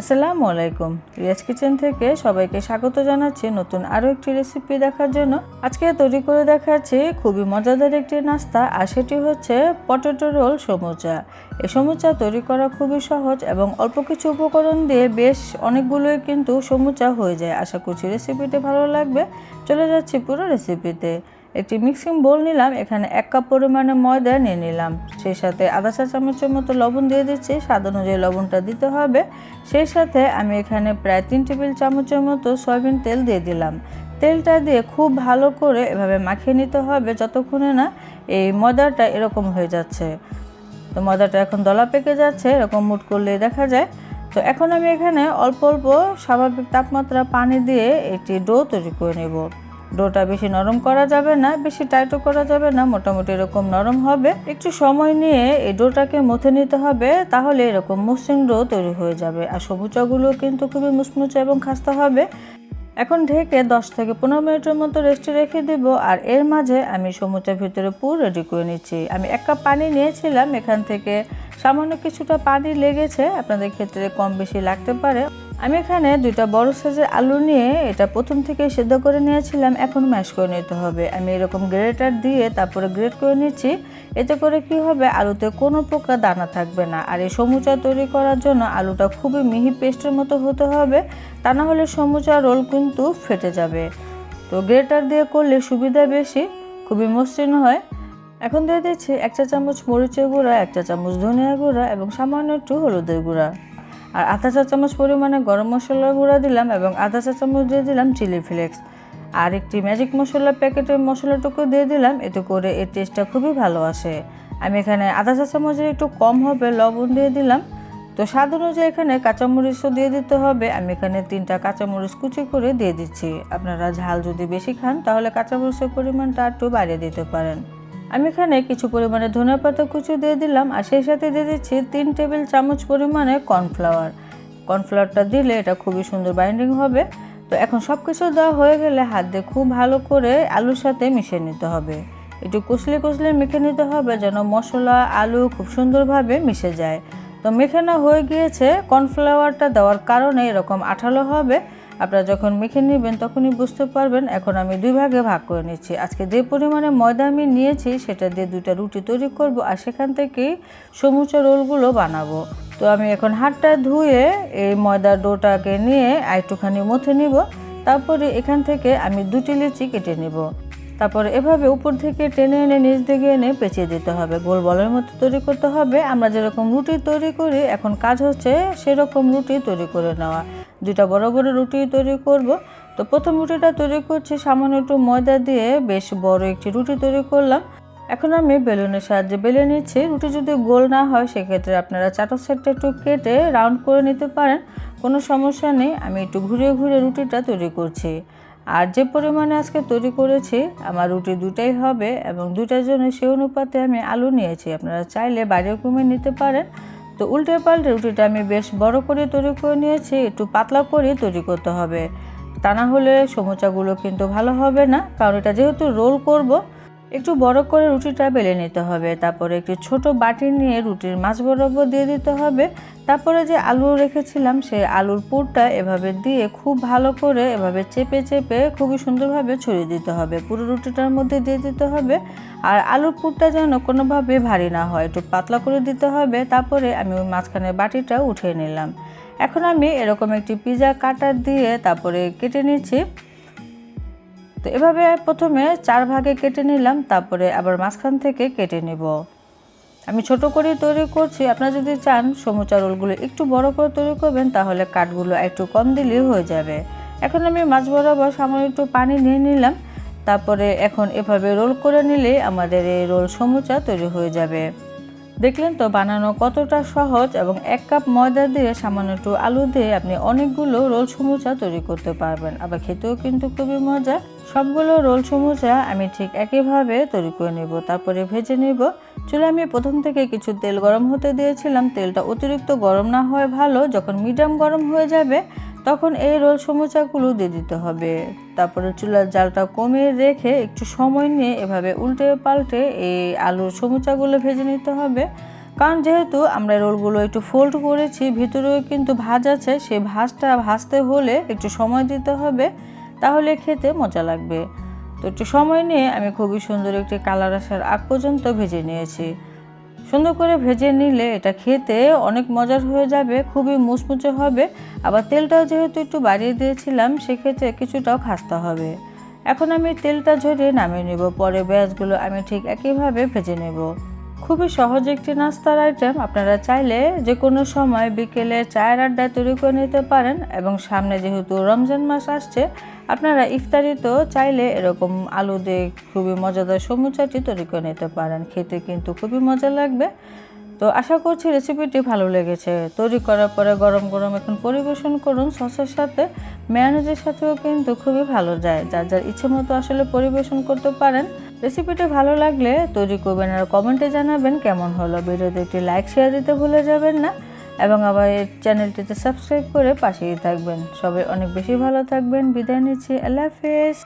আসসালামু আলাইকুম। রিয়াজ কিচেন থেকে সবাইকে স্বাগত জানাচ্ছি নতুন আরও একটি রেসিপি দেখার জন্য। আজকে তৈরি করে দেখাচ্ছি খুবই মজাদার একটি নাস্তা আর সেটি হচ্ছে পটেটো রোল সমুচা। এই সমুচা তৈরি করা খুবই সহজ এবং অল্প কিছু উপকরণ দিয়ে বেশ অনেকগুলোই কিন্তু সমুচা হয়ে যায়। আশা করছি রেসিপিটি ভালো লাগবে। চলে যাচ্ছি পুরো রেসিপিতে একটি মিক্সিং বোল নিলাম, এখানে এক কাপ পরিমাণে ময়দা নিয়ে নিলাম। সেই সাথে আধা চা চামচের মতো লবণ দিয়ে দিচ্ছি, স্বাদ অনুযায়ী লবণটা দিতে হবে। সেই সাথে আমি এখানে প্রায় তিন টেবিল চামচের মতো সয়াবিন তেল দিয়ে দিলাম। তেলটা দিয়ে খুব ভালো করে এভাবে মাখিয়ে নিতে হবে, যতক্ষণে না এই ময়দাটা এরকম হয়ে যাচ্ছে। তো ময়দাটা এখন দলা পেকে যাচ্ছে, এরকম মুট করলে দেখা যায়। তো এখন আমি এখানে অল্প অল্প স্বাভাবিক তাপমাত্রা পানি দিয়ে একটি ডো তৈরি করে নেব। ডোটা বেশি নরম করা যাবে না, বেশি টাইটও করা যাবে না, মোটামুটি এরকম নরম হবে। একটু সময় নিয়ে এই ডোটাকে মথে নিতে হবে, তাহলে এরকম মসৃণ ডো তৈরি হয়ে যাবে। আর সবুজাগুলো কিন্তু খুবই মুচমুচে এবং খাস্তা হবে। এখন ঢেকে দশ থেকে পনেরো মিনিটের মতো রেস্টে রেখে দেব, আর এর মাঝে আমি সমুচার ভিতরে পুর রেডি করে নিচ্ছি। আমি এক কাপ পানি নিয়েছিলাম, এখান থেকে সামান্য কিছুটা পানি লেগেছে, আপনাদের ক্ষেত্রে কম বেশি লাগতে পারে। আমি এখানে দুইটা বড় সাইজের আলু নিয়ে এটা প্রথম থেকে সেদ্ধ করে নিয়েছিলাম, এখন ম্যাশ করে নিতে হবে। আমি এরকম গ্রেটার দিয়ে তারপরে গ্রেট করে নিচ্ছি, এতে করে কি হবে, আলুতে কোনো প্রকার দানা থাকবে না। আর এই সমুচা তৈরি করার জন্য আলুটা খুবই মিহি পেস্টের মতো হতে হবে, তা না হলে সমুচা রোল কিন্তু ফেটে যাবে। তো গ্রেটার দিয়ে করলে সুবিধা বেশি, খুবই মসৃণ হয়। এখন দিয়ে দিচ্ছি এক চা চামচ মরিচের গুঁড়া, এক চা চামচ ধনিয়া গুঁড়া এবং সামান্য একটু হলুদের গুঁড়া। আর আধা চা চামচ পরিমাণে গরম মশলার গুঁড়া দিলাম এবং আধা চা চামচ দিয়ে দিলাম চিলি ফ্লেক্স। আর একটি ম্যাজিক মশলা প্যাকেটের মশলাটুকু দিয়ে দিলাম, এতে করে এর টেস্টটা খুবই ভালো আসে। আমি এখানে আধা চা চামচের একটু কম হবে লবণ দিয়ে দিলাম। তো স্বাদ অনুযায়ী এখানে কাঁচামরিচও দিয়ে দিতে হবে। আমি এখানে তিনটা কাঁচামরিচ কুচি করে দিয়ে দিচ্ছি। আপনারা ঝাল যদি বেশি খান, তাহলে কাঁচামরিচের পরিমাণটা একটু বাড়িয়ে দিতে পারেন। আমি এখানে কিছু পরিমাণে ধনিয়া পাতা কুচি দিয়ে দিলাম, আর সেই সাথে দিয়ে দিচ্ছি তিন টেবিল চামচ পরিমাণে কর্নফ্লাওয়ার। কর্নফ্লাওয়ারটা দিলে এটা খুবই সুন্দর বাইন্ডিং হবে। তো এখন সব কিছু দেওয়া হয়ে গেলে হাত দিয়ে খুব ভালো করে আলুর সাথে মিশিয়ে নিতে হবে। একটু কুচলে কুচলে মেখে নিতে হবে যেন মশলা, আলু খুব সুন্দরভাবে মিশে যায়। তো মেখানো হয়ে গিয়েছে, কর্নফ্লাওয়ারটা দেওয়ার কারণে এরকম আঠালো হবে। আপনারা যখন মেখে নেবেন তখনই বুঝতে পারবেন, এখন আমি দুই ভাগে ভাগ করে নিচ্ছি। আজকে যে পরিমাণে ময়দা আমি নিয়েছি, সেটা দিয়ে দুইটা রুটি তৈরি করব আর সেখান থেকেই সমুচা রোলগুলো বানাবো। তো আমি এখন হাতটা ধুয়ে এই ময়দার ডোটাকে নিয়ে একটুখানি মথে নিব। তারপরে এখান থেকে আমি দুটি লিচি কেটে নেব। তারপরে এভাবে উপর থেকে টেনে এনে নিচ দিকে এনে পেঁচিয়ে দিতে হবে। গোল বলের মতো তৈরি করতে হবে। আমরা যেরকম রুটি তৈরি করি, এখন কাজ হচ্ছে সেরকম রুটি তৈরি করে নেওয়া। দুইটা বড় বড় রুটি তৈরি করব। তো প্রথম রুটিটা তৈরি করছি সামান্য একটু ময়দা দিয়ে, বেশ বড় একটি রুটি তৈরি করলাম। এখন আমি বেলুনের সাহায্যে বেলে নিচ্ছি। রুটি যদি গোল না হয়, সেক্ষেত্রে আপনারা চাটক সাইডটা একটু কেটে রাউন্ড করে নিতে পারেন। কোনো সমস্যা নেই, আমি একটু ঘুরে ঘুরে রুটিটা তৈরি করছি। আর যে পরিমাণে আজকে তৈরি করেছি, আমার রুটি দুটাই হবে এবং দুটার জন্য সেই অনুপাতে আমি আলু নিয়েছি। আপনারা চাইলে বাইরেও কমে নিতে পারেন। তো উল্টে পাল্টে রুটিটা আমি বেশ বড় করে তৈরি করে নিয়েছি, একটু পাতলা করে তৈরি করতে হবে। তা না হলে সমুচাগুলো কিন্তু ভালো হবে না, কারণ এটা যেহেতু রোল করব একটু বড় করে রুটিটা বেলে নিতে হবে, তারপরে একটি ছোট বাটি নিয়ে রুটির মাছ বরাবর দিয়ে দিতে হবে। তারপরে যে আলু রেখেছিলাম, সেই আলুর পুরটা এভাবে দিয়ে খুব ভালো করে এভাবে চেপে চেপে খুবই সুন্দরভাবে ছড়িয়ে দিতে হবে। পুরো রুটিটার মধ্যে দিয়ে দিতে হবে। আর আলুর পুরটা যেন কোনোভাবে ভারী না হয়, একটু পাতলা করে দিতে হবে। তারপরে আমি ওই মাঝখানে বাটিটা উঠিয়ে নিলাম। এখন আমি এরকম একটি পিজা কাটার দিয়ে তারপরে কেটে নিচ্ছি। তো এভাবে প্রথমে চার ভাগে কেটে নিলাম, তারপরে আবার মাঝখান থেকে কেটে নেব। আমি ছোট করে তৈরি করছি, আপনারা যদি চান সমুচা রোলগুলো একটু বড় করে তৈরি করবেন, তাহলে কাঠগুলো একটু কম দিলেই হয়ে যাবে। এখন আমি মাছ বরাবর সামান্য একটু পানি নিয়ে নিলাম, তারপরে এখন এভাবে রোল করে নিলে আমাদের এই রোল সমুচা তৈরি হয়ে যাবে। দেখলেন তো বানানো কতটা সহজ এবং এক কাপ ময়দা দিয়ে সামান্য একটু আলু দিয়ে আপনি অনেকগুলো রোল সমুচা তৈরি করতে পারবেন। আবার খেতেও কিন্তু খুবই মজা। সবগুলো রোল সমুচা আমি ঠিক একইভাবে তৈরি করে নেব। তারপরে ভেজে নেব। চুলে আমি প্রথম থেকে কিছু তেল গরম হতে দিয়েছিলাম। তেলটা অতিরিক্ত গরম না হয় ভালো। যখন মিডিয়াম গরম হয়ে যাবে তখন এই রোল সমুচাগুলো দিয়ে দিতে হবে। তারপরে চুলার জালটা কমিয়ে রেখে একটু সময় নিয়ে এভাবে উল্টে পাল্টে এই আলুর সমুচাগুলো ভেজে নিতে হবে। কারণ যেহেতু আমরা রোলগুলো একটু ফোল্ড করেছি, ভিতরেও কিন্তু ভাজ আছে সেই ভাজটা ভাজতে হলে একটু সময় দিতে হবে, তাহলে খেতে মজা লাগবে। তো একটু সময় নিয়ে আমি খুবই সুন্দর একটি কালার আসার আগ পর্যন্ত ভেজে নিয়েছি। সুন্দর করে ভেজে নিলে এটা খেতে অনেক মজার হয়ে যাবে, খুবই মুচমুচে হবে। আবার তেলটাও যেহেতু একটু বাড়িয়ে দিয়েছিলাম, সেক্ষেত্রে কিছুটাও খাস্তা হবে। এখন আমি তেলটা ঝরিয়ে নামিয়ে নেব, পরে পেঁয়াজগুলো আমি ঠিক একইভাবে ভেজে নেব। খুবই সহজ একটি নাস্তার আইটেম আপনারা চাইলে যে কোনো সময় বিকেলে চায়ের আড্ডায় তৈরি করে নিতে পারেন এবং সামনে যেহেতু রমজান মাস আসছে, আপনারা ইফতারিতেও চাইলে এরকম আলু দিয়ে খুবই মজাদার সমুচাটি তৈরি করে নিতে পারেন। খেতে কিন্তু খুবই মজা লাগবে। তো আশা করছি রেসিপিটি ভালো লেগেছে। তৈরি করার পরে গরম গরম এখন পরিবেশন করুন সসের সাথে। মেয়ানুজের সাথেও কিন্তু খুবই ভালো যায়। যার যার ইচ্ছে মতো আসলে পরিবেশন করতে পারেন। রেসিপিটি ভালো লাগলে তৈরি করবেন আর কমেন্টে জানাবেন কেমন হলো। ভিডিওতে একটি লাইক শেয়ার দিতে ভুলে যাবেন না। এবং আবার এই চ্যানেলটিতে সাবস্ক্রাইব করে পাশেই থাকবেন। সবাই অনেক বেশি ভালো থাকবেন। বিদায় নিচ্ছি। আল্লাহ হাফেজ।